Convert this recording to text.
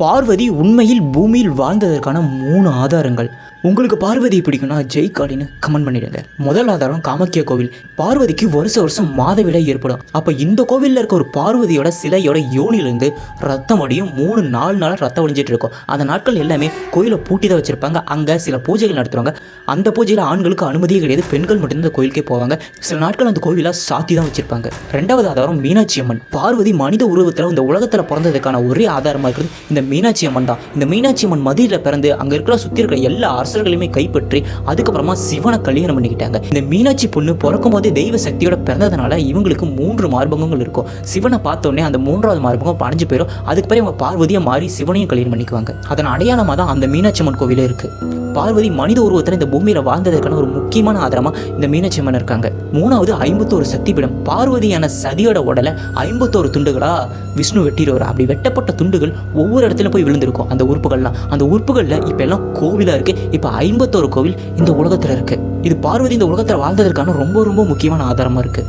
பார்வதி உண்மையில் பூமியில் வாழ்ந்ததற்கான மூணு ஆதாரங்கள். உங்களுக்கு பார்வதி பிடிக்கும்னா ஜெய் காலின்னு கமெண்ட் பண்ணிடுங்க. முதல் ஆதாரம் காமக்கிய கோவில். பார்வதிக்கு வருஷ வருஷம் மாதவிடை ஏற்படும். அப்போ இந்த கோவிலில் இருக்க ஒரு பார்வதியோட சிலையோட யோனிலிருந்து ரத்தம் வடியும் மூணு நாலு நாளாக ரத்தம் வடிஞ்சிட்டு இருக்கும். அந்த நாட்கள் எல்லாமே கோயிலை பூட்டி தான் வச்சிருப்பாங்க. அங்கே சில பூஜைகள் நடத்துவாங்க. அந்த பூஜையில் ஆண்களுக்கு அனுமதியே கிடையாது. பெண்கள் மட்டும்தான் அந்த கோயிலுக்கே போவாங்க. சில நாட்கள் அந்த கோவிலாக சாத்தி தான் வச்சிருப்பாங்க. ரெண்டாவது ஆதாரம் மீனாட்சி அம்மன். பார்வதி மனித உருவத்தில் இந்த உலகத்தில் பிறந்ததுக்கான ஒரே ஆதாரமாக இருக்கிறது இந்த மீனாட்சி அம்மன் தான். இந்த மீனாட்சி அம்மன் மதியில் பிறந்து அங்கே இருக்கிற சுற்றி இருக்கிற எல்லா அரசர்களையுமே கைப்பற்றி அதுக்கப்புறமா சிவனை கல்யாணம் பண்ணிக்கிட்டாங்க. இந்த மீனாட்சி பொண்ணு பிறக்கும் போது தெய்வ சக்தியோட பிறந்ததுனால இவங்களுக்கு மூன்று மார்பகங்கள் இருக்கும். சிவனை பார்த்த உடனே அந்த மூன்றாவது மார்பகம் படைஞ்சு போயிடும். அதுக்கு பிறகு இவங்க பார்வதியை மாறி சிவனையும் கல்யாணம் பண்ணிக்குவாங்க. அதன் அடையாளமாக தான் அந்த மீனாட்சி அம்மன் கோவிலே இருக்கு. பார்வதி மனித உருவத்தில் இந்த பூமியில் வாழ்ந்ததற்கான ஒரு முக்கியமான ஆதாரமாக இந்த மீனாட்சி அம்மன் இருக்காங்க. மூணாவது ஐம்பத்தோரு சக்தி பீடம் பார்வதியான சதியோட உடலை ஐம்பத்தோரு துண்டுகளா விஷ்ணு வெட்டிடுவார். அப்படி வெட்டப்பட்ட துண்டுகள் ஒவ்வொரு இடத்துல போய் விழுந்திருக்கும். அந்த உறுப்புகள்லாம். அந்த உறுப்புகளில் இப்போ எல்லாம் கோவிலாக இருக்கு. இப்போ ஐம்பத்தோரு கோவில் இந்த உலகத்தில் இருக்கு. இது பார்வதி இந்த உலகத்தில் வாழ்ந்ததற்கான ரொம்ப ரொம்ப முக்கியமான ஆதாரமாக இருக்கு.